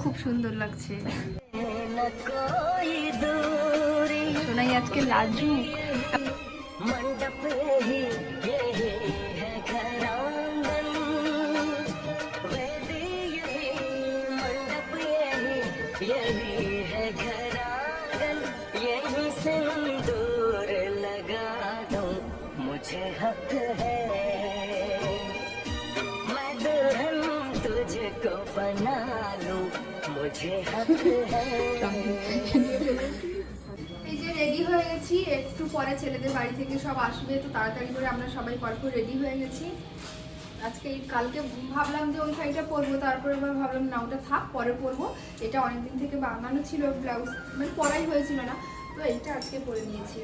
খুব সুন্দর লাগছে। শোনাই আজকে লাজুক মণ্ডপে এই যে রেডি হয়ে গেছি, একটু পরে ছেলেদের বাড়ি থেকে সব আসবে তো তাড়াতাড়ি করে আমরা সবাই পরপর রেডি হয়ে গেছি। আজকে কালকে ভাবলাম যে ওই শাড়িটা পরবো, তারপরে আবার ভাবলাম না, ওটা থাক, পরে পরবো। এটা অনেকদিন থেকে বানানো ছিল ব্লাউজ মানে পরাই হয়েছিল না। তো এইটা আজকে পরে নিয়েছি।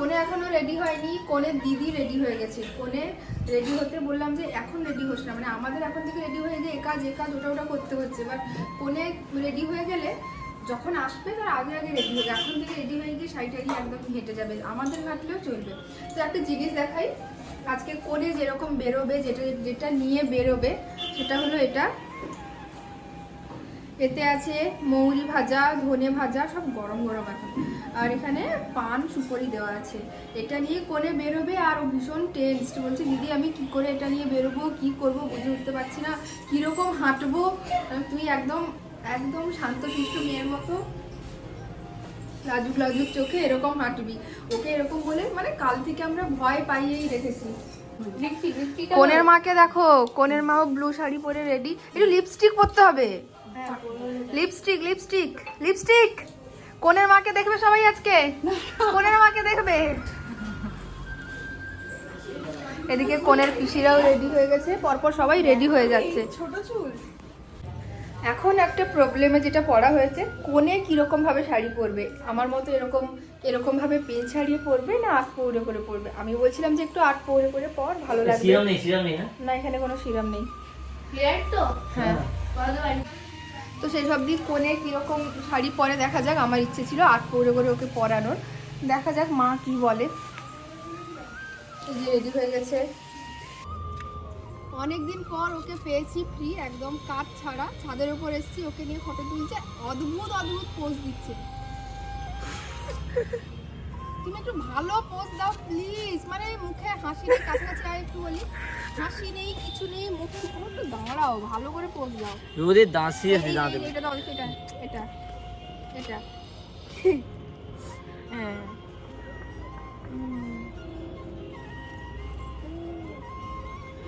কোনে এখনও রেডি হয়নি কোনের দিদি রেডি হয়ে গেছে। কোনে রেডি হতে বললাম যে এখন রেডি হোস না মানে আমাদের এখন থেকে রেডি হয়ে যে এ কাজ কাজ, ওটা ওটা করতে হচ্ছে। বাট কোনে রেডি হয়ে গেলে যখন আসবে তার আগে আগে রেডি হবে। এখন থেকে রেডি হয়ে গিয়ে শাড়ি টাড়ি একদম হেঁটে যাবে, আমাদের ঘাটলেও চলবে। তো একটা জিনিস দেখাই, আজকে কোনে যেরকম বেরোবে, যেটা যেটা নিয়ে বেরোবে, সেটা হলো এটা। এতে আছে মৌরি ভাজা ধনে ভাজা সব গরম গরম এখন। আর এখানে পান সুপারি দেওয়া আছে। এটা নিয়ে কোণে বেরোবে আর ও ভীষণ টেন্সড বলছে দিদি আমি কি করে এটা নিয়ে বেরোবো? কি করব? বুঝে উঠতে পারছি না। কীরকম হাঁটবো? তুই একদম একদম শান্ত শিষ্ট মেয়ের মতো। লাজুক লাজুক চোখে এরকম হাঁটবি। ওকে এরকম বলে মানে কাল থেকে আমরা ভয় পাইয়েই রেখেছি। কোনের মাকে দেখো কোনের মাও ব্লু শাড়ি পরে রেডি একটু লিপস্টিক পরতে হবে। লিপস্টিক লিপস্টিক লিপস্টিক কোনের মাকে দেখবে সবাই আজকে? কোনের মাকে দেখবে? এদিকে কোনের পিসিরাও রেডি হয়ে গেছে পরপর সবাই রেডি হয়ে যাচ্ছে। ছোট চুল এখন একটা প্রবলেমে যেটা পড়া হয়েছে কোনে কীরকম ভাবে শাড়ি পরবে? আমার মতো এরকম এরকম ভাবে পেন ছাড়িয়ে পরবে না আট পৌড়ে করে পরবে? আমি বলছিলাম যে একটু আট পৌড়ে করে পর ভালো লাগবে। না? এখানে কোনো সিরাম নেই। তো? হ্যাঁ। তো সেই সব দিক কোনে কীরকম শাড়ি পরে দেখা যাক, আমার ইচ্ছে ছিল আট পরে করে ওকে পরানোর। দেখা যাক মা কি বলে। যে রেডি হয়ে গেছে। অনেকদিন পর ওকে পেয়েছি ফ্রি একদম কাজ ছাড়া। ছাদের উপর এসেছি, ওকে নিয়ে ফটো তুলছে। অদ্ভুত অদ্ভুত পোজ দিচ্ছে। তুমি একটু ভালো পোজ দাও প্লিজ মানে মুখে হাসি নেই কাছাকাছি আর একটু বলি হাসি নেই কিছু নেই মুখে কোনো একটু দাঁড়াও ভালো করে পোজ দাও ওদের দাঁত সিরিয়াসলি এই- দাঁত এই- এটা দাও এটা এটা এটা হ্যাঁ উম,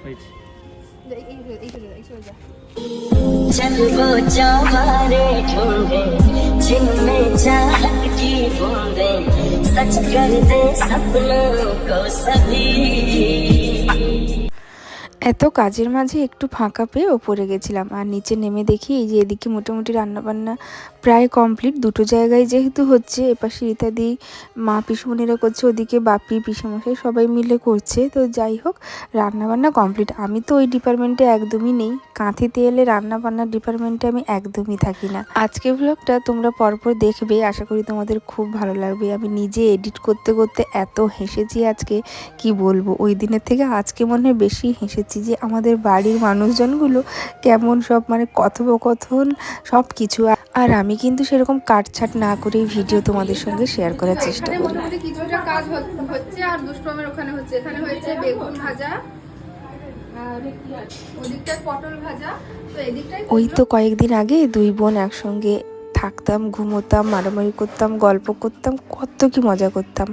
এই- এই- এই- এই- এই- এই সরে যা। चल वो चौबारे ढूंढे जिनमें चाहत की बूंदे सच कर दे सपनों को सभी। এত কাজের মাঝে একটু ফাঁকা পেয়ে ওপরে গেছিলাম। আর নিচে নেমে দেখি এই যে এদিকে মোটামুটি রান্নাবান্না প্রায় কমপ্লিট। দুটো জায়গায় যেহেতু হচ্ছে, এপাশে ইত্যাদি মা পিসুমনিরা করছে, ওদিকে বাপি, পিসেমশাই সবাই মিলে করছে। তো যাই হোক, রান্নাবান্না কমপ্লিট। আমি তো ওই ডিপার্টমেন্টে একদমই নেই। কাঁথিতে এলে রান্নাবান্নার ডিপার্টমেন্টে আমি একদমই থাকি না। আজকে ব্লগটা তোমরা পরপর দেখবে। আশা করি তোমাদের খুব ভালো লাগবে। আমি নিজে এডিট করতে করতে এত হেসেছি আজকে, কি বলব? ওই দিনের থেকে আজকে মনে হয় বেশি হেসেছি। যে আমাদের বাড়ির মানুষজনগুলো কেমন সব মানে কথোপকথন সব কিছু আর আমি কিন্তু সেরকম কাটছাট না করেই ভিডিও তোমাদের সঙ্গে শেয়ার করার চেষ্টা করি। কাজ হচ্ছে আর দুষ্টমের ওখানে হচ্ছে। এখানে হয়েছে বেগুন ভাজা আর ওদিকটায় পটল ভাজা। তো এদিকটায় ওই তো কয়েকদিন আগে দুই বোন একসঙ্গে থাকতাম, ঘুমোতাম, মারামারি করতাম, গল্প করতাম, কত কি মজা করতাম।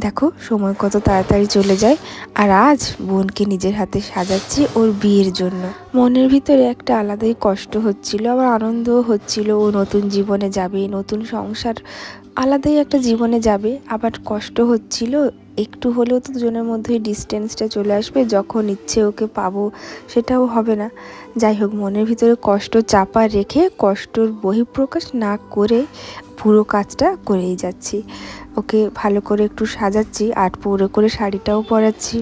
দেখো, সময় কত তাড়াতাড়ি চলে যায় আর আজ বোনকে নিজের হাতে সাজাচ্ছি ওর বিয়ের জন্য। মনের ভিতরে একটা আলাদাই কষ্ট হচ্ছিল, আবার আনন্দও হচ্ছিল। ও নতুন জীবনে যাবে, নতুন সংসার, আলাদাই একটা জীবনে যাবে। আবার কষ্ট হচ্ছিল একটু হলেও তো দুজনের মধ্যেই ডিস্টেন্সটা চলে আসবে, যখন ইচ্ছে ওকে পাবো সেটাও হবে না। যাই হোক, মনের ভিতরে কষ্ট চাপা রেখে কষ্টর বহিঃপ্রকাশ না করে পুরো কাজটা করেই যাচ্ছি। ওকে ভালো করে একটু সাজাচ্ছি আট পৌরে করে শাড়িটাও পরাচ্ছি।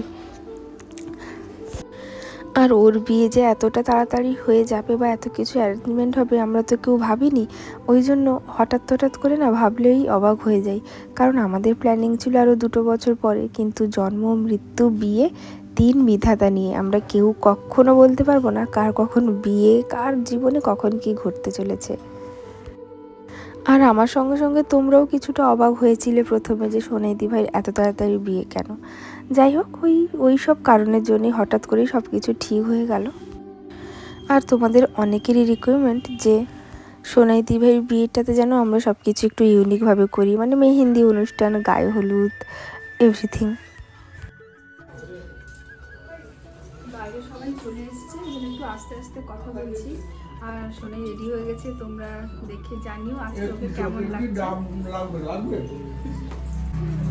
আর ওর বিয়ে যে এতটা তাড়াতাড়ি হয়ে যাবে বা এত কিছু অ্যারেঞ্জমেন্ট হবে আমরা তো কেউ ভাবিনি, ওই জন্য হঠাৎ হঠাৎ করে না ভাবলেই অবাক হয়ে যাই। কারণ আমাদের প্ল্যানিং ছিল আরও দুটো বছর পরে, কিন্তু জন্ম, মৃত্যু, বিয়ে, তিন বিধাতা নিয়ে। আমরা কেউ কখনো বলতে পারব না কার কখন বিয়ে, কার জীবনে কখন কি ঘটতে চলেছে। আর আমার সঙ্গে সঙ্গে তোমরাও কিছুটা অবাক হয়েছিলে প্রথমে যে সোনাইদি ভাই এত তাড়াতাড়ি বিয়ে কেন। যাই হোক ওই ওই সব কারণের জন্যই হঠাৎ করেই সব কিছু ঠিক হয়ে গেল। আর তোমাদের অনেকেরই রিকোয়ারমেন্ট যে সোনাইদি ভাইয়ের বিয়েটাতে যেন আমরা সব কিছু একটু ইউনিকভাবে করি মানে মেহেন্দি অনুষ্ঠান গায়ে হলুদ এভরিথিং বাইরে সবাই চলে এসেছে একটু আস্তে আস্তে কথা বলছি। আর শোনে রেডি হয়ে গেছে তোমরা দেখে জানিও আজকে ওকে কেমন লাগছে।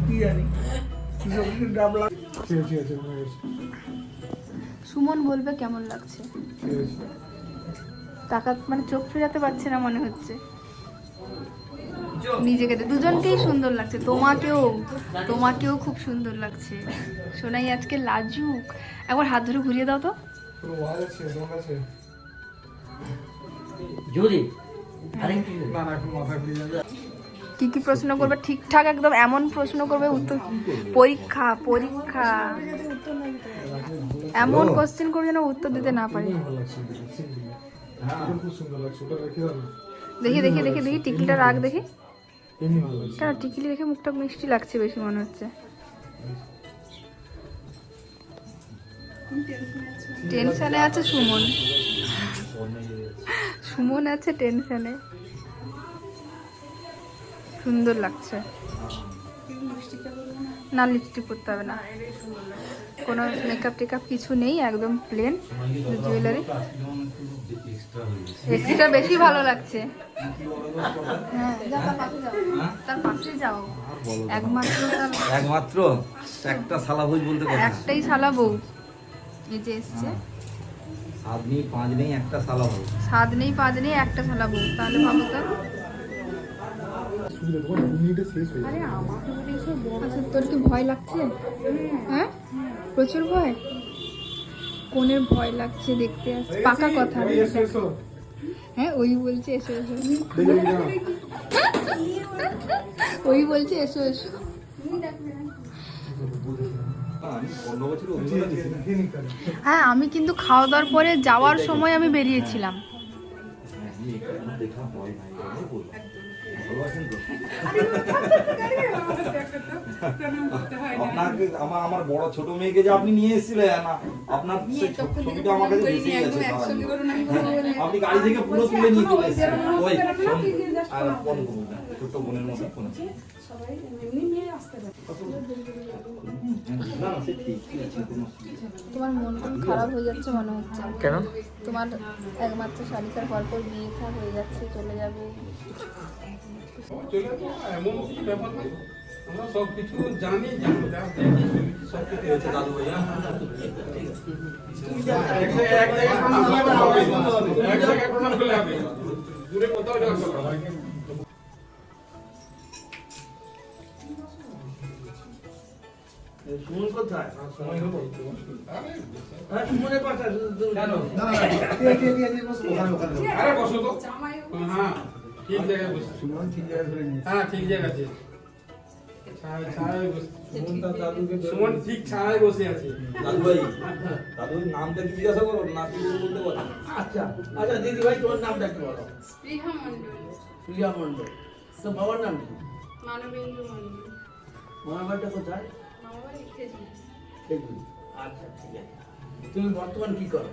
কি জানি? সুমন বলবে কেমন লাগছে? টাকা মানে চোখ ফেরাতে পারছে না মনে হচ্ছে। নিজেকে দুজনকেই সুন্দর লাগছে। তোমাকেও তোমাকেও খুব সুন্দর লাগছে। সোনাই আজকে লাজুক। একবার হাত ধরে ঘুরিয়ে দাও তো। জুরি আরে না না মাথা ঘুরে যাবে কি কি প্রশ্ন করবে? ঠিকঠাক একদম এমন প্রশ্ন করবে উত্তর পরীক্ষা পরীক্ষা। এমন কোশ্চেন করবে যেন উত্তর দিতে না পারি। দেখি দেখি দেখি দেখি টিকলিটা রাখ দেখি। কেন টিকলি দেখে মুখটা মিষ্টি লাগছে বেশি মনে হচ্ছে। টেনশনে আছে সুমন। সুমন আছে টেনশনে সুন্দর লাগছে। না লিপস্টিক করতে হবে না। কোনো মেকআপ টেকআপ কিছু নেই একদম প্লেন জুয়েলারি এসিটা বেশি ভালো লাগছে। হ্যাঁ যা তার পাশে যাও। তার পাশে যাও। একমাত্র একটা সালা বলতে একটাই বউ। এই যে এসছে। সাত নেই পাঁচ নেই একটা সালা ভোজ স্বাদ নেই পাঁচ নেই একটা শালা বউ। তাহলে ভাবো তো। সুবিধা তোমার দু মিনিটে শেষ হয়ে যাবে আচ্ছা তোর কি ভয় লাগছে? হ্যাঁ? প্রচুর ভয়? কোনের ভয় লাগছে দেখতে আসছে। পাকা কথা। এসো এসো। হ্যাঁ ওই বলছে এসো এসো। ওই বলছে এসো এসো। হ্যাঁ আমি কিন্তু খাওয়া দাওয়ার পরে যাওয়ার সময় আমি বেরিয়েছিলাম। তো? আপনাকে আমার আমার বড় ছোট মেয়েকে যে আপনি নিয়ে এসেছিলেন না আপনার ছবিটা আমার কাছে জীবন। হ্যাঁ, আপনি গাড়ি থেকে পুরো তুলে নিয়ে চলে এসেছেন। ওই আর ফোন করুন না, বোনের মতো ফোন আছে। আছে। তোমার মন টন খারাপ হয়ে যাচ্ছে মনে হচ্ছে। কেন? তোমার একমাত্র শালিকার পর পর বিয়ে হয়ে যাচ্ছে চলে যাব, এমন কিছু ব্যাপার নেই। আমরা সব কিছু জানি জানি সব কিছু ঠিক দাদু ভাই হ্যাঁ? এক জায়গায়- এক করলে হবে। দূরে কোথাও যাওয়া সুমন কোথায় হ্যাঁ সুমনের ওখানে। আরে বসো তো। হ্যাঁ, ঠিক জায়গায় বসো। সুমন ঠিক জায়গায় ধরে নিয়েছে। হ্যাঁ, ঠিক জায়গায় আছে। ছায়, ছায় বসে- দাদুকে সুমন ঠিক ছায় বসে আছে। দাদু ভাই দাদু ভাই নামটা কি জিজ্ঞাসা করো? না কি বলতে পারো আচ্ছা আচ্ছা দিদি ভাই তোমার নামটা কি বলো। স্পৃহা মণ্ডল। প্রিয়া মন্ডল তো বাবার নাম কি? মানবেন্দ্র মণ্ডল। মামার বাড়িটা কোথায়? মামা বাড়ি খেজুরি খেজুরি। আচ্ছা ঠিক আছে। তুমি বর্তমান কি করো?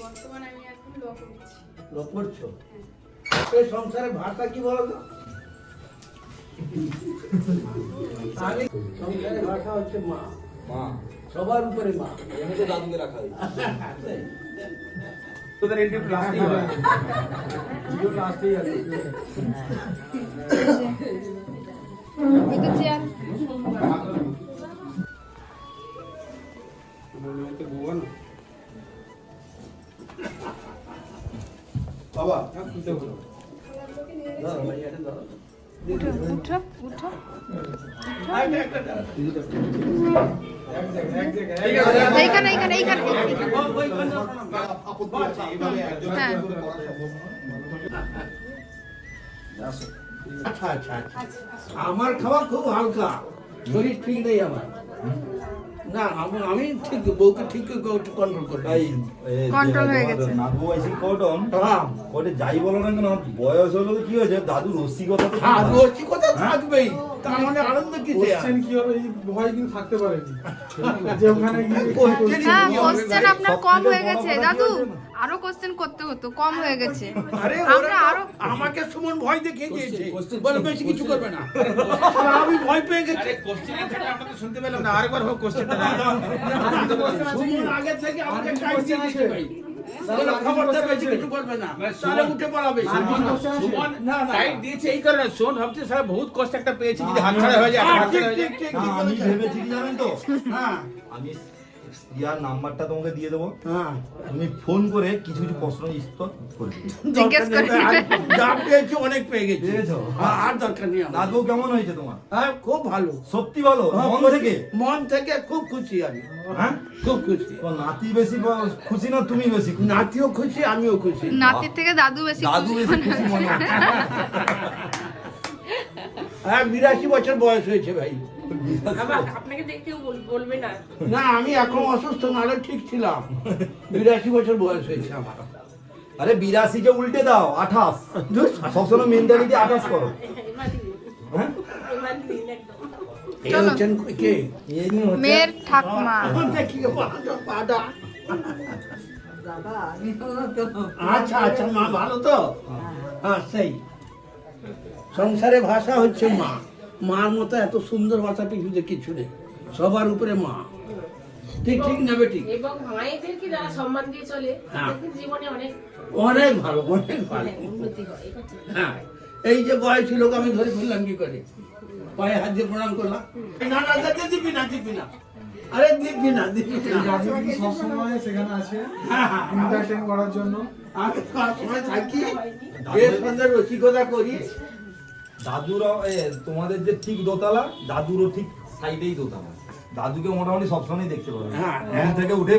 বর্তমানে আমি এখন ল করছি ল করছ এই সংসারে ভাষা কি বলো তো আমি সংসারে ভাষা হচ্ছে মা মা সবার উপরে মা এমনি তো দাদুকে রাখা হয় তোদের এন্ট্রি লাস্টেই হয় ভিডিও লাস্টেই আছে এটা চেয়ার আমার মেয়েকে বউয়া না বাবা এইখানে এইখানে এইখানে। আচ্ছা আচ্ছা আমার খাওয়া খুব হালকা। শরীর ঠিক নেই আমার। না আমি- আমি ঠিক বউকে ঠিক কন্ট্রোল করি এই Control হয়ে গেছে। হ্যাঁ। ওটা যাই বলো না কেন বয়স হলো কি হয়েছে? দাদু রসিকতা তো আর রসিকতা থাকবেই। তার মানে আনন্দ কোশ্চেন কি হবে? এই ভয় কিন্তু থাকতে পারে। যে ওখানে গিয়ে কোশ্চেনই হ্যাঁ নেই। কোশ্চেন আপনার কম হয়ে গেছে। দাদু আরও কোশ্চেন করতে হতো কম হয়ে গেছে আরে আমরা ওরা আরও আমাকে সুমন ভয় দেখিয়ে দিয়েছে বলে বেশি কিছু করবে না আমি ভয় পেয়ে গেছি শুনতে পেলাম না আরেকবার হোক কোশ্চেনটা সুমন আগে থেকে আমাকে টাইট দিয়ে দিয়েছে ভাই বলে খবরদার বেশি কিছু করবে না তাহলে উঠে পড়াবে সুমন না না টাইট দিয়েছে এই কারণে শোন ভাবছে স্যার বহুত কষ্ট একটা পেয়েছি যদি হাত ছাড়া হয়ে যায় হ্যাঁ, হয়ে আমি। ভেবেছি কি জানেন তো হ্যাঁ আমি ইয়ার নাম্বারটা তোমাকে দিয়ে দেবো। হ্যাঁ। তুমি ফোন করে কিছু কিছু প্রশ্ন উত্তর করে যা পেয়েছি অনেক পেয়ে গেছি। হ্যাঁ, আর দরকার নেই। নাগু কেমন হয়েছে তোমার? হ্যাঁ খুব ভালো। সত্যি বলো হ্যাঁ, মন থেকে? মন থেকে খুব খুশি আমি। হ্যাঁ? খুব খুশি। নাতি বেশি খুশি না তুমি বেশি নাতিও খুশি আমিও খুশি। নাতির থেকে দাদু বেশি দাদু বেশি খুশি মনে হ্যাঁ বিরাশি বছর বয়স হয়েছে ভাই। না। না আমি এখন অসুস্থ নাহলে ঠিক ছিলাম। বিরাশি বছর বয়স হয়েছে আমার। আরে বিরাশি কে উল্টে দাও আঠাশ। সবসময় মেন্টালিটি আঠাশ করো। হ্যাঁ? মেয়ের ঠাকমা। আচ্ছা আচ্ছা মা ভালো তো? হ্যাঁ সেই। সংসারে ভাষা হচ্ছে মা। মার মতো এত সুন্দর ভাষা পৃথিবীতে কিছু নেই। সবার উপরে মা। ঠিক ঠিক নেবে ঠিক? এবং মায়েদেরকে যারা সম্মান দিয়ে চলে? হ্যাঁ। তাদের জীবনে অনেক অনেক ভালো অনেক ভালো। উন্নতি হয় হ্যাঁ। এই যে বয়সী লোক আমি ধরে ফেললাম কি করে? পায়ে হাত দিয়ে প্রণাম করলাম। না না দাদা দিবি না দিবি না। আরে দিবি না দিবি না। সবসময় সেখানে আছে হ্যাঁ, হ্যাঁ, করার জন্য। আমি সবসময় থাকি। এর সঙ্গে রসিকতা করি। দাদুরাও তোমাদের যে ঠিক দোতলা দাদুরও ঠিক সাইডেই দোতলা। দাদুকে মোটামুটি সবসময় দেখতে পাবে। হ্যাঁ, থেকে উঠে